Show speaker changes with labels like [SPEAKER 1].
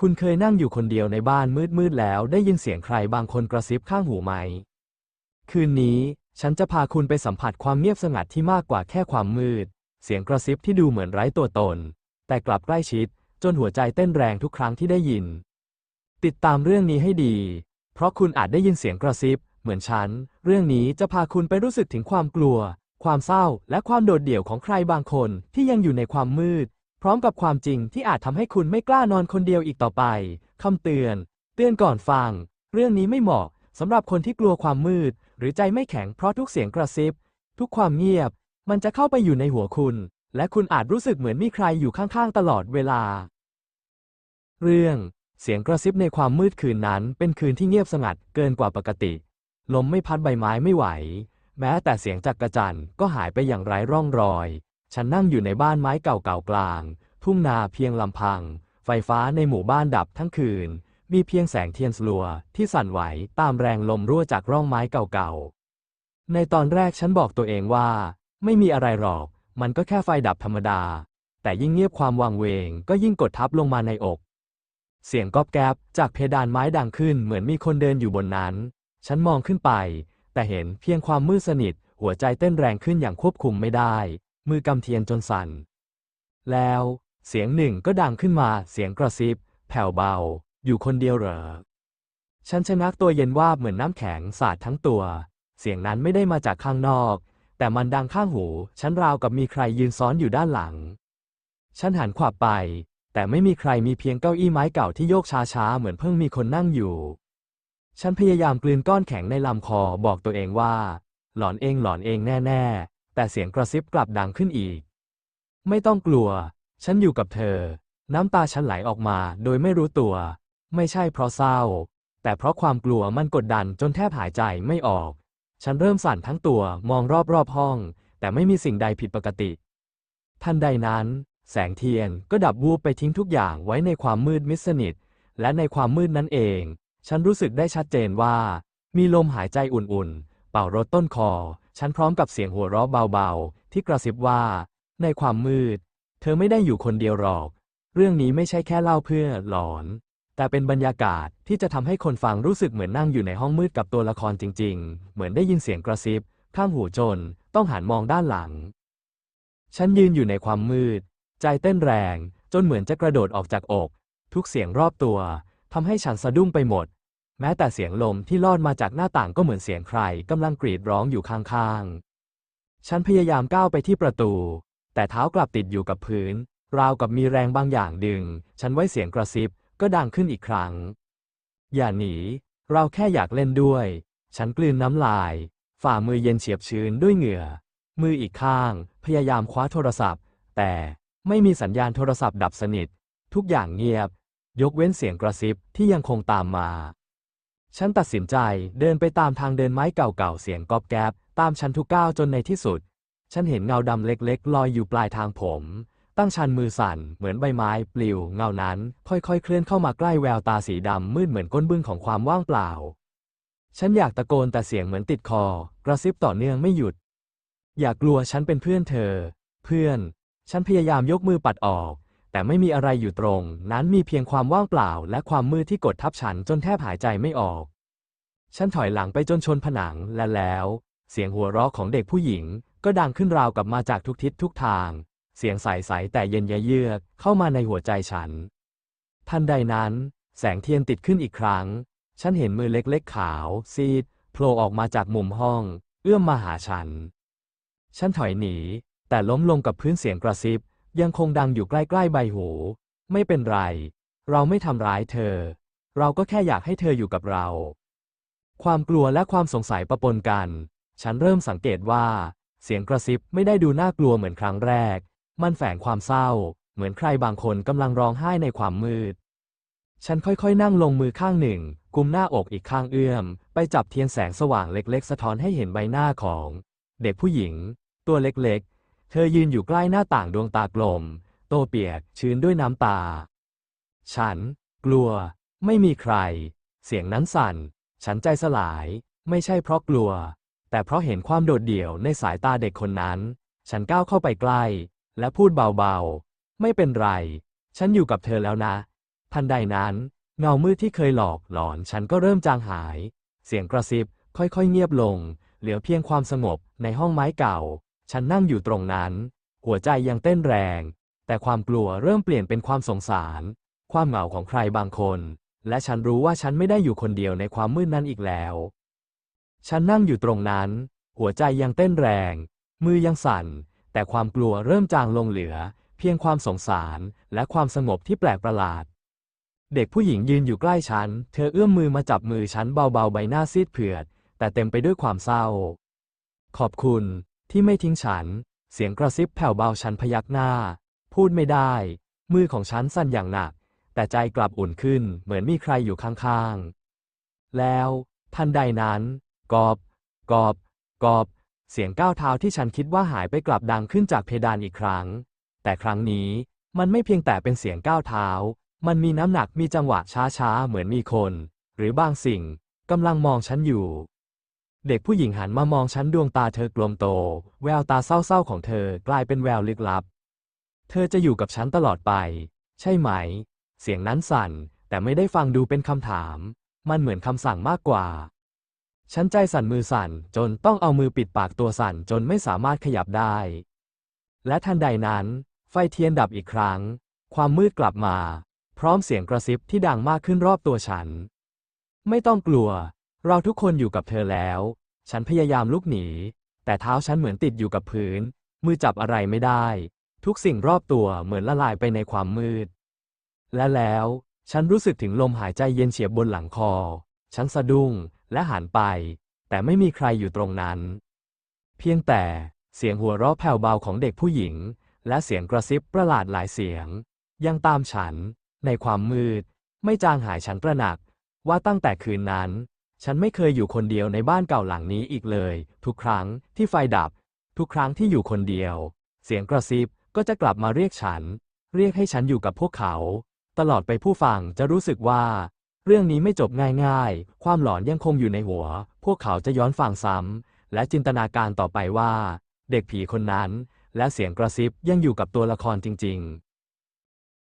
[SPEAKER 1] คุณเคยนั่งอยู่คนเดียวในบ้านมืดๆแล้วได้ยินเสียงใครบางคนกระซิบข้างหูไหม คืนนี้ ฉันจะพาคุณไปสัมผัสความเงียบสงัดที่มากกว่าแค่ความมืด เสียงกระซิบที่ดูเหมือนไร้ตัวตน แต่กลับใกล้ชิด จนหัวใจเต้นแรงทุกครั้งที่ได้ยิน ติดตามเรื่องนี้ให้ดี เพราะคุณอาจได้ยินเสียงกระซิบ เหมือนฉัน เรื่องนี้จะพาคุณไปรู้สึกถึงความกลัว ความเศร้า และความโดดเดี่ยวของใครบางคนที่ยังอยู่ในความมืด ร้อมกับความจริงที่อาจทำให้คุณไม่กล้านอนคนเดียวอีกต่อไปคำเตือน เตือนก่อนฟัง เรื่องนี้ไม่เหมาะสำหรับคนที่กลัวความมืด หรือใจไม่แข็งเพราะทุกเสียงกระซิบ ทุกความเงียบ มันจะเข้าไปอยู่ในหัวคุณ และคุณอาจรู้สึกเหมือนมีใครอยู่ข้างๆ ตลอดเวลา เรื่องเสียงกระซิบในความมืดคืนนั้น เป็นคืนที่เงียบสงัดเกินกว่าปกติ ลมไม่พัดใบไม้ไม่ไหว แม้แต่เสียงจักระจันก็หายไปอย่างไร้ร่องรอย ฉันนั่งอยู่ในบ้านไม้เก่าๆกลาง ทุ่งนาเพียงลำพัง ไฟฟ้าในหมู่บ้านดับทั้งคืน มีเพียงแสงเทียนสลัวที่สั่นไหวตามแรงลมรั่วจากร่องไม้เก่าๆ ในตอนแรกฉันบอกตัวเองว่า ไม่มีอะไรหรอก มันก็แค่ไฟดับธรรมดา แต่ยิ่งเงียบความวังเวงก็ยิ่งกดทับลงมาในอก เสียงก๊อบแก๊บจากเพดานไม้ดังขึ้นเหมือนมีคนเดินอยู่บนนั้น ฉันมองขึ้นไป แต่เห็นเพียงความมืดสนิทหัวใจเต้นแรงขึ้นอย่างควบคุมไม่ได้ มือกำเทียนจนสั่น แล้ว เสียงหนึ่งก็ดังขึ้นมาเสียงกระซิบ แผ่วเบา อยู่คนเดียวเหรอ ฉันชะงักตัวเย็นวาบเหมือนน้ำแข็งสาดทั้งตัว เสียงนั้นไม่ได้มาจากข้างนอก แต่มันดังข้างหู ฉันราวกับมีใครยืนซ้อนอยู่ด้านหลัง ฉันหันขวับไป แต่ไม่มีใครมีเพียงเก้าอี้ไม้เก่าที่โยกช้าๆเหมือนเพิ่งมีคนนั่งอยู่ ฉันพยายามกลืนก้อนแข็งในลำคอบอกตัวเองว่า หลอนเองหลอนเองแน่ๆ แต่เสียงกระซิบกลับดังขึ้นอีก ไม่ต้องกลัว ฉันอยู่กับเธอ น้ำตาฉันไหลออกมาโดยไม่รู้ตัว ไม่ใช่เพราะเศร้า แต่เพราะความกลัวมันกดดันจนแทบหายใจไม่ออก ฉันเริ่มสั่นทั้งตัวมองรอบๆห้อง แต่ไม่มีสิ่งใดผิดปกติ ทันใดนั้น แสงเทียนก็ดับวูบไปทิ้งทุกอย่างไว้ในความมืดมิดสนิท และในความมืดนั้นเอง ฉันรู้สึกได้ชัดเจนว่า มีลมหายใจอุ่นๆ ป่ารถต้นคอ ฉันพร้อมกับเสียงหัวเราะเบาๆ ที่กระซิบว่า ในความมืด เธอไม่ได้อยู่คนเดียวหรอก เรื่องนี้ไม่ใช่แค่เล่าเพื่อหลอน แต่เป็นบรรยากาศที่จะทำให้คนฟังรู้สึกเหมือนนั่งอยู่ในห้องมืดกับตัวละครจริง ๆ เหมือนได้ยินเสียงกระซิบ ข้างหูจน ต้องหันมองด้านหลัง ฉันยืนอยู่ในความมืด ใจเต้นแรง จนเหมือนจะกระโดดออกจากอก ทุกเสียงรอบตัวทำให้ฉันสะดุ้งไปหมด แม้แต่เสียงลมที่ลอดมาจากหน้าต่างก็เหมือนเสียงใครกำลังกรีดร้องอยู่ข้างๆ ฉันพยายามก้าวไปที่ประตู แต่เท้ากลับติดอยู่กับพื้น ราวกับมีแรงบางอย่างดึง ฉันไว้เสียงกระซิบก็ดังขึ้นอีกครั้ง อย่าหนี เราแค่อยากเล่นด้วย ฉันกลืนน้ำลาย ฝ่ามือเย็นเฉียบชื้นด้วยเหงื่อ มืออีกข้าง พยายามคว้าโทรศัพท์ แต่ไม่มีสัญญาณโทรศัพท์ดับสนิท ทุกอย่างเงียบ ยกเว้นเสียงกระซิบที่ยังคงตามมา ฉันตัดสินใจเดินไปตามทางเดินไม้เก่าๆเสียงกอบแกบตามฉันทุกก้าวจนในที่สุด ฉันเห็นเงาดำเล็กๆ ลอยอยู่ปลายทางผม ตั้งชันมือสั่นเหมือนใบไม้ปลิว เงานั้น ค่อยๆ เคลื่อนเข้ามาใกล้แววตาสีดำมืดเหมือนก้นบึ้งของความว่างเปล่า ฉันอยากตะโกนแต่เสียงเหมือนติดคอ กระซิบต่อเนื่องไม่หยุด อย่ากลัวฉันเป็นเพื่อนเธอ เพื่อน ฉันพยายามยกมือปัดออก แต่ไม่มีอะไรอยู่ตรง นั้นมีเพียงความว่างเปล่า และความมืดที่กดทับฉันจนแทบหายใจไม่ออก ฉันถอยหลังไปจนชนผนังและแล้ว เสียงหัวเราะของเด็กผู้หญิง ก็ดังขึ้นราวกับมาจากทุกทิศทุกทาง เสียงใสๆแต่เย็นเยือกเข้ามาในหัวใจฉัน ทันใดนั้น แสงเทียนติดขึ้นอีกครั้ง ฉันเห็นมือเล็กๆขาว ซีดโผล่ออกมาจากมุมห้อง เอื้อมมาหาฉัน ฉันถอยหนี แต่ล้มลงกับพื้นเสียงกระซิบ ยังคงดังอยู่ใกล้ๆใบหู ไม่เป็นไร เราไม่ทำร้ายเธอ เราก็แค่อยากให้เธออยู่กับเรา ความกลัวและความสงสัยปะปนกัน ฉันเริ่มสังเกตว่า เสียงกระซิบไม่ได้ดูน่ากลัวเหมือนครั้งแรก มันแฝงความเศร้า เหมือนใครบางคนกำลังร้องไห้ในความมืด ฉันค่อยๆ นั่งลงมือข้างหนึ่ง กุมหน้าอกอีกข้างเอื้อม ไปจับเทียนแสงสว่างเล็กๆ สะท้อนให้เห็นใบหน้าของ เด็กผู้หญิง ตัวเล็กๆ เธอยืนอยู่ใกล้หน้าต่างดวงตากลม โตเปียกชื้นด้วยน้ำตา ฉัน กลัว ไม่มีใคร เสียงนั้นสั่น ฉันใจสลาย ไม่ใช่เพราะกลัว แต่เพราะเห็นความโดดเดี่ยวในสายตาเด็กคนนั้น ฉันก้าวเข้าไปใกล้ และพูดเบาๆ ไม่เป็นไร ฉันอยู่กับเธอแล้วนะ ทันใดนั้น เงามืดที่เคยหลอกหลอนฉันก็เริ่มจางหาย เสียงกระซิบค่อยๆเงียบลง เหลือเพียงความสงบในห้องไม้เก่า ฉันนั่งอยู่ตรงนั้น หัวใจยังเต้นแรง แต่ความกลัวเริ่มเปลี่ยนเป็นความสงสาร ความเหงาของใครบางคน และฉันรู้ว่าฉันไม่ได้อยู่คนเดียวในความมืดนั้นอีกแล้ว ฉันนั่งอยู่ตรงนั้น หัวใจยังเต้นแรง มือยังสั่น แต่ความกลัวเริ่มจางลงเหลือ เพียงความสงสาร และความสงบที่แปลกประหลาดเด็กผู้หญิงยืนอยู่ใกล้ฉัน เธอเอื้อมมือมาจับมือฉันเบาๆใบหน้าซีดเผือด แต่เต็มไปด้วยความเศร้า ขอบคุณ ที่ไม่ทิ้งฉัน เสียงกระซิบแผ่วเบาฉันพยักหน้า พูดไม่ได้ มือของฉันสั่นอย่างหนัก แต่ใจกลับอุ่นขึ้นเหมือนมีใครอยู่ข้างๆ แล้วทันใดนั้น กอบกอบกอบ เสียงก้าวเท้าที่ฉันคิดว่าหายไปกลับดังขึ้นจากเพดานอีกครั้ง แต่ครั้งนี้มันไม่เพียงแต่เป็นเสียงก้าวเท้า มันมีน้ำหนักมีจังหวะช้าๆ เหมือนมีคน หรือบางสิ่งกำลังมองฉันอยู่ เด็กผู้หญิงหันมามองฉันดวงตาเธอกลมโต แววตาเศร้าๆของเธอกลายเป็นแววลึกลับ เธอจะอยู่กับฉันตลอดไป ใช่ไหม เสียงนั้นสั่น แต่ไม่ได้ฟังดูเป็นคำถาม มันเหมือนคำสั่งมากกว่า ฉันใจสั่นมือสั่นจนต้องเอามือปิดปากตัวสั่นจนไม่สามารถขยับได้ และทันใดนั้น ไฟเทียนดับอีกครั้ง ความมืดกลับมา พร้อมเสียงกระซิบที่ดังมากขึ้นรอบตัวฉัน ไม่ต้องกลัว เราทุกคนอยู่กับเธอแล้ว ฉันพยายามลุกหนี แต่เท้าฉันเหมือนติดอยู่กับพื้น มือจับอะไรไม่ได้ ทุกสิ่งรอบตัวเหมือนละลายไปในความมืด และแล้ว ฉันรู้สึกถึงลมหายใจเย็นเฉียบบนหลังคอ ฉันสะดุ้งและหันไป แต่ไม่มีใครอยู่ตรงนั้น เพียงแต่เสียงหัวเราะแผ่วเบาของเด็กผู้หญิง และเสียงกระซิบประหลาดหลายเสียง ยังตามฉัน ในความมืด ไม่จางหายฉันตระหนัก ว่าตั้งแต่คืนนั้น ฉันไม่เคยอยู่คนเดียวในบ้านเก่าหลังนี้อีกเลย ทุกครั้งที่ไฟดับ ทุกครั้งที่อยู่คนเดียว เสียงกระซิบก็จะกลับมาเรียกฉัน เรียกให้ฉันอยู่กับพวกเขา ตลอดไปผู้ฟังจะรู้สึกว่า เรื่องนี้ไม่จบง่ายๆ ความหลอนยังคงอยู่ในหัว พวกเขาจะย้อนฟังซ้ำและจินตนาการต่อไปว่า เด็กผีคนนั้น และเสียงกระซิบยังอยู่กับตัวละครจริง ๆ